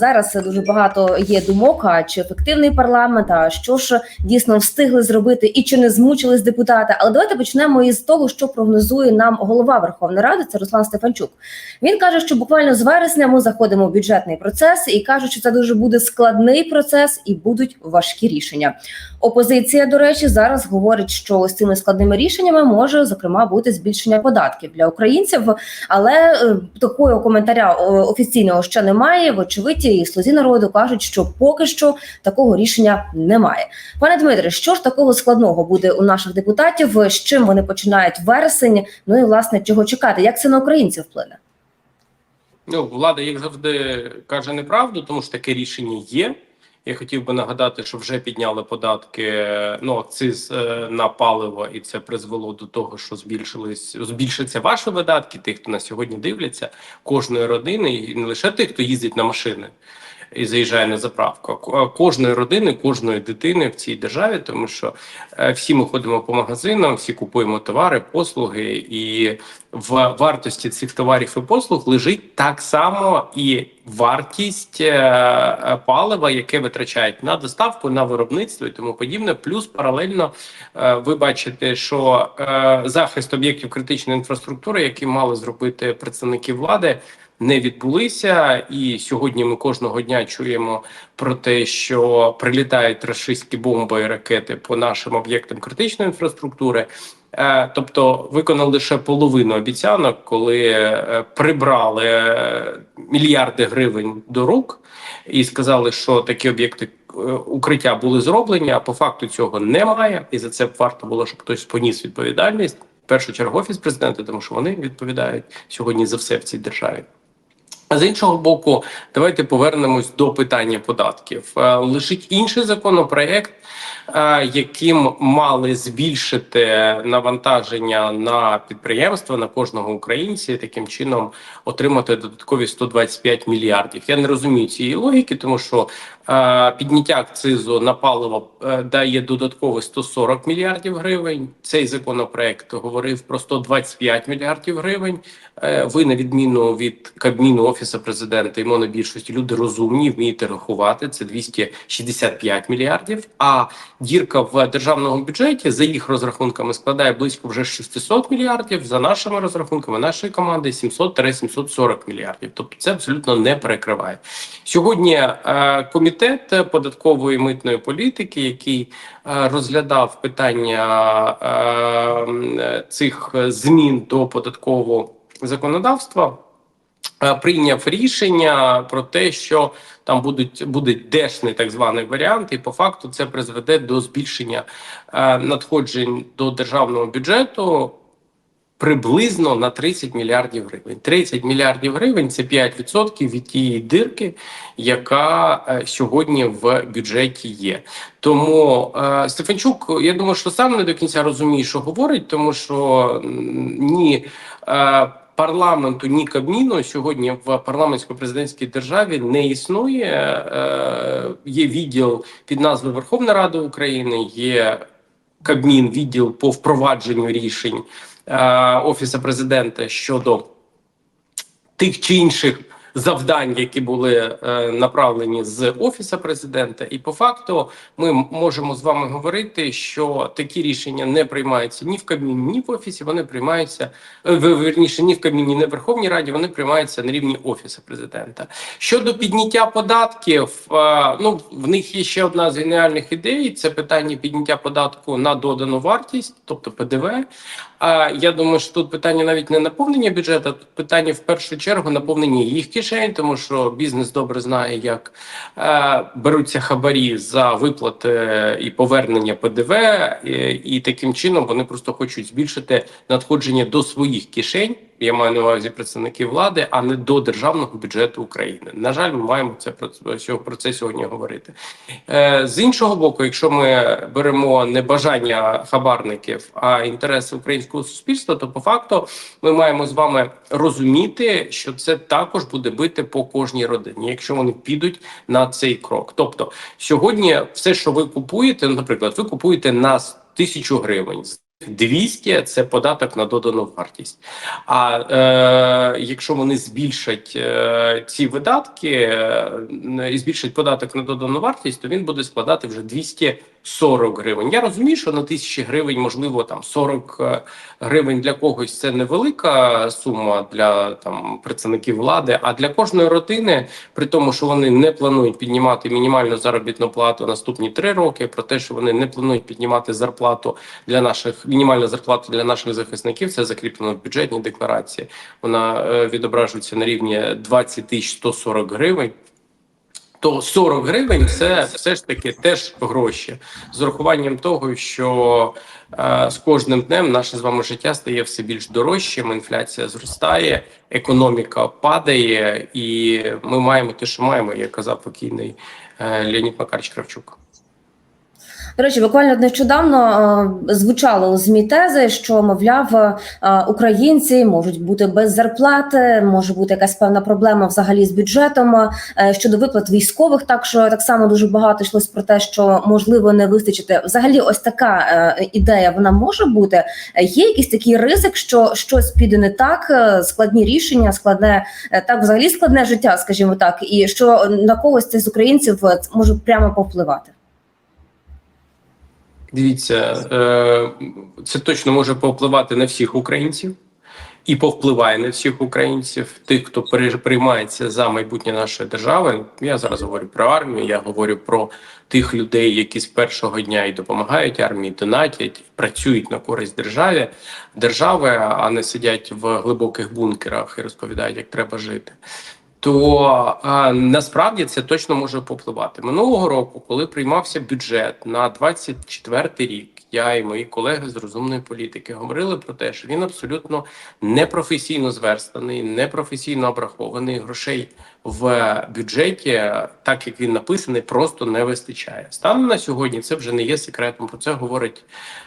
Зараз дуже багато є думок, а чи ефективний парламент, а що ж дійсно встигли зробити і чи не змучились депутати. Але давайте почнемо із того, що прогнозує нам голова Верховної Ради. Це Руслан Стефанчук. Він каже, що буквально з вересня ми заходимо в бюджетний процес і каже, що це дуже буде складний процес і будуть важкі рішення. Опозиція, до речі, зараз говорить, що ось цими складними рішеннями може зокрема бути збільшення податків для українців, але е, такого коментаря е, офіційного ще немає. Вочевидь, і слузі народу кажуть, що поки що такого рішення немає. Пане Дмитре, що ж такого складного буде у наших депутатів? З чим вони починають вересень? Ну і власне чого чекати? Як це на українців вплине? Ну, влада, як завжди, каже неправду, тому що таке рішення є. Я хотів би нагадати, що вже підняли податки, ну акциз е, на паливо, і це призвело до того, що збільшились збільшаться ваші видатки, тих, хто на сьогодні дивляться, кожної родини, і не лише тих, хто їздить на машини і заїжджає на заправку, кожної родини, кожної дитини в цій державі, тому що е, всі ми ходимо по магазинам, всі купуємо товари, послуги, і в вартості цих товарів і послуг лежить так само і вартість е, е, палива, яке витрачають на доставку, на виробництво і тому подібне. Плюс паралельно ви бачите, що захист об'єктів критичної інфраструктури, які мали зробити представники влади. Не відбулися, і сьогодні ми кожного дня чуємо про те, що прилітають рашистські бомби і ракети по нашим об'єктам критичної інфраструктури. Е, Тобто виконали лише половину обіцянок, коли е, прибрали е, мільярди гривень до рук і сказали, що такі об'єкти укриття були зроблені. А по факту цього немає, і за це варто було, щоб хтось поніс відповідальність. В першу чергу офіс президента, тому що вони відповідають сьогодні за все в цій державі. З іншого боку, давайте повернемось до питання податків. Лишить інший законопроект, е, яким мали збільшити навантаження на підприємства на кожного українця, і таким чином отримати додаткові 125 мільярдів. Я не розумію цієї логіки, тому що е, підняття акцизу на паливо е, дає додаткові 140 мільярдів гривень. Цей законопроект говорив про 125 мільярдів гривень. Е, Ви, на відміну від Кабміну Офісу президента і монобільшості, люди розумні, вмієте рахувати. Це 265 мільярдів. А дірка в державному бюджеті за їх розрахунками складає близько вже 600 мільярдів. За нашими розрахунками, нашої команди 700-740 мільярдів. Тобто це абсолютно не перекриває сьогодні. е, Комітет податкової митної політики, який е, розглядав питання е, цих змін до податкового законодавства. Е, Прийняв рішення про те, що там будуть буде дешний так званий варіант, і по факту це призведе до збільшення е, надходжень до державного бюджету приблизно на 30 мільярдів гривень. 30 мільярдів гривень це 5% від тієї дирки, яка е, сьогодні в бюджеті є. Тому е, Стефанчук, я думаю, що сам не до кінця розуміє, що говорить, тому що ні. Парламенту ні Кабміну сьогодні в парламентсько-президентській державі не існує. Е, є відділ під назвою Верховна Рада України, є Кабмін, відділ по впровадженню рішень е, Офісу президента щодо тих чи інших завдань, які були е, направлені з офісу президента, і по факту ми можемо з вами говорити, що такі рішення не приймаються ні в Кабміні, ні в офісі. Вони приймаються е, верніше, ні в Кабміні, ні в Верховній Раді. Вони приймаються на рівні офісу президента. Щодо підняття податків, е, ну в них є ще одна з геніальних ідей: це питання підняття податку на додану вартість, тобто ПДВ. А я думаю, що тут питання навіть не наповнення бюджету, тут питання в першу чергу наповнення їх кишень, тому що бізнес добре знає, як е, беруться хабарі за виплати і повернення ПДВ, і, і таким чином вони просто хочуть збільшити надходження до своїх кишень. Я маю на увазі представників влади, а не до державного бюджету України. На жаль, ми маємо це про, про це сьогодні говорити. Е, з іншого боку, якщо ми беремо не бажання хабарників, а інтереси українського суспільства, то по факту ми маємо з вами розуміти, що це також буде бити по кожній родині, якщо вони підуть на цей крок. Тобто, сьогодні все, що ви купуєте, наприклад, ви купуєте на тисячу гривень. 200 – це податок на додану вартість. А е, якщо вони збільшать е, ці видатки е, і збільшать податок на додану вартість, то він буде складати вже 240 гривень. Я розумію, що на тисячі гривень, можливо, там 40 е, гривень для когось це невелика сума для там представників влади. А для кожної родини, при тому, що вони не планують піднімати мінімальну заробітну плату наступні три роки, про те, що вони не планують піднімати зарплату для наших мінімальну зарплату для наших захисників. Це закріплено в бюджетній декларації. Вона е, відображується на рівні 20 тисяч 140 гривень. То 40 гривень це все ж таки теж гроші з урахуванням того, що е, з кожним днем наше з вами життя стає все більш дорожчим. Інфляція зростає, економіка падає, і ми маємо те, що маємо, як казав покійний е, Леонід Макарович Кравчук. До речі, буквально нещодавно е, звучало у змі тези, що мовляв, е, українці можуть бути без зарплати, може бути якась певна проблема взагалі з бюджетом е, щодо виплат військових. Так що так само дуже багато йшлось про те, що можливо не вистачити. Взагалі, ось така е, ідея вона може бути. Е, Є якийсь такий ризик, що щось піде не так, е, складні рішення, складне е, так, взагалі складне життя, скажімо так, і що на когось це з українців е, може прямо повпливати. Дивіться, е, це точно може повпливати на всіх українців і повпливає на всіх українців, тих, хто приймається за майбутнє нашої держави. Я зараз говорю про армію. Я говорю про тих людей, які з першого дня і допомагають армії, донатять, працюють на користь державі, держави, а не сидять в глибоких бункерах і розповідають, як треба жити. То а, насправді це точно може попливати минулого року, коли приймався бюджет на 24 рік. Я і мої колеги з розумної політики говорили про те, що він абсолютно непрофесійно зверстаний, непрофесійно обрахований. Грошей в бюджеті, так як він написаний, просто не вистачає. Станом на сьогодні це вже не є секретом. Про це говорить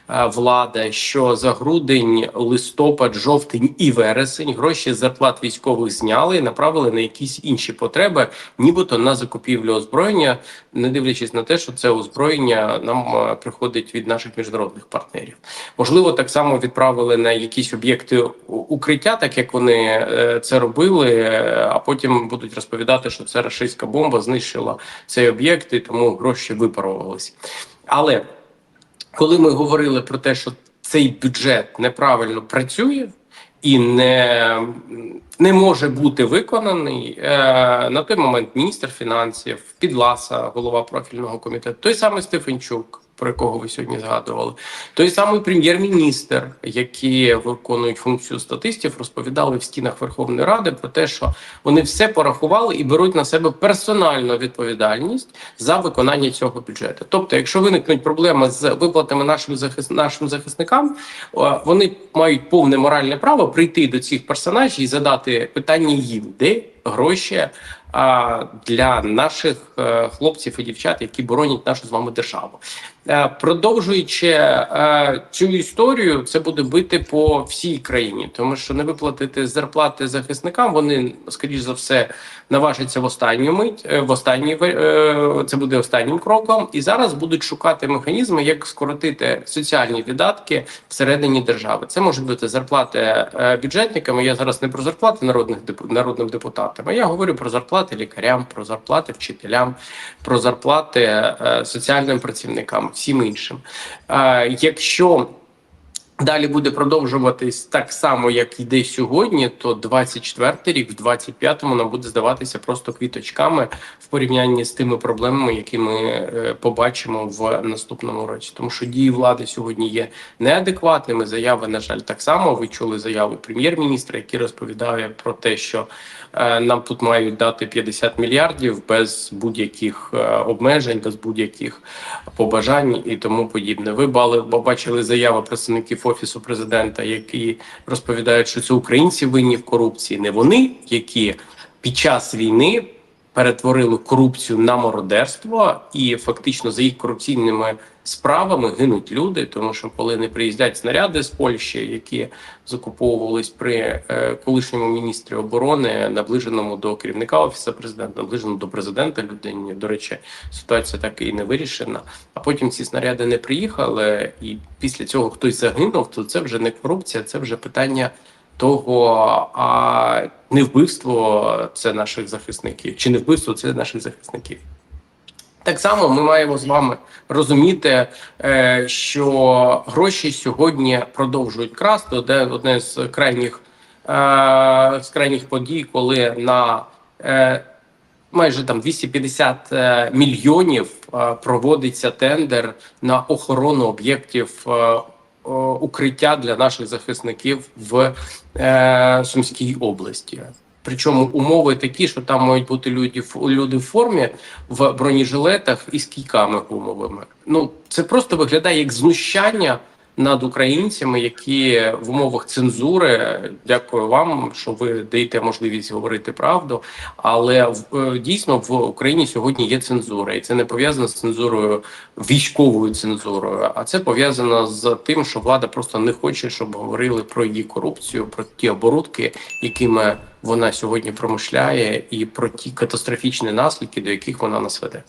е, влада. Що за грудень, листопад, жовтень і вересень гроші зарплат військових зняли і направили на якісь інші потреби, нібито на закупівлю озброєння, не дивлячись на те, що це озброєння нам е, приходить від наших міжнародних партнерів. Можливо, так само відправили на якісь об'єкти укриття, так як вони е, це робили, а потім будуть розповідати, що це рашистська бомба знищила цей об'єкт, і тому гроші випарувалися. Але коли ми говорили про те, що цей бюджет неправильно працює і не, не може бути виконаний, е, на той момент міністр фінансів, Підласа, голова профільного комітету, той самий Стефанчук, про якого ви сьогодні згадували, той самий прем'єр-міністр, які виконують функцію статистів, розповідали в стінах Верховної Ради про те, що вони все порахували і беруть на себе персональну відповідальність за виконання цього бюджету. Тобто, якщо виникнуть проблеми з виплатами нашим захис... нашим захисникам, вони мають повне моральне право прийти до цих персонажів і задати питання їм, де гроші а, для наших е, хлопців і дівчат, які боронять нашу з вами державу. Е, Продовжуючи е, цю історію, це буде бити по всій країні, тому що не виплатити зарплати захисникам, вони скоріш за все наважаться в останню мить. е, В останній е, це буде останнім кроком, і зараз будуть шукати механізми, як скоротити соціальні видатки всередині держави. Це можуть бути зарплати е, бюджетникам. Я зараз не про зарплати народних народним депутатам. А Я говорю про зарплати лікарям, про зарплати вчителям, про зарплати е, соціальним працівникам, всім іншим. Е, Якщо Далі буде продовжуватись так само, як йде сьогодні. То 24-й рік, в 25-му нам буде здаватися просто квіточками в порівнянні з тими проблемами, які ми е, побачимо в наступному році. Тому що дії влади сьогодні є неадекватними. Заяви, на жаль, так само. Ви чули заяви прем'єр-міністра, який розповідає про те, що е, нам тут мають дати 50 мільярдів без будь-яких е, обмежень, без будь-яких побажань і тому подібне. Ви бали, бачили заяви представників офісу президента, які розповідають, що це українці винні в корупції, не вони, які під час війни перетворили корупцію на мародерство, і фактично за їх корупційними справами гинуть люди, тому що коли не приїздять снаряди з Польщі, які закуповувались при е, колишньому міністрі оборони, наближеному до керівника офісу президента, наближеному до президента людині. До речі, ситуація так і не вирішена. А потім ці снаряди не приїхали, і після цього хтось загинув. То це вже не корупція, це вже питання того, а не вбивство це наших захисників, чи не вбивство це наших захисників. Так само ми маємо з вами розуміти, е, що гроші сьогодні продовжують красти. Одне, одне з крайніх е, з крайніх подій, коли на е, майже там 250 е, мільйонів проводиться тендер на охорону об'єктів укриття для наших захисників в е, Сумській області. Причому умови такі, що там мають бути люди, люди в формі в бронежилетах і з кійками гумовими. Ну це просто виглядає як знущання над українцями, які в умовах цензури. Дякую вам, що ви даєте можливість говорити правду. Але в- е, дійсно в Україні сьогодні є цензура, і це не пов'язано з цензурою військовою цензурою, а це пов'язано з тим, що влада просто не хоче, щоб говорили про її корупцію, про ті оборудки, якими вона сьогодні промишляє, і про ті катастрофічні наслідки, до яких вона нас веде.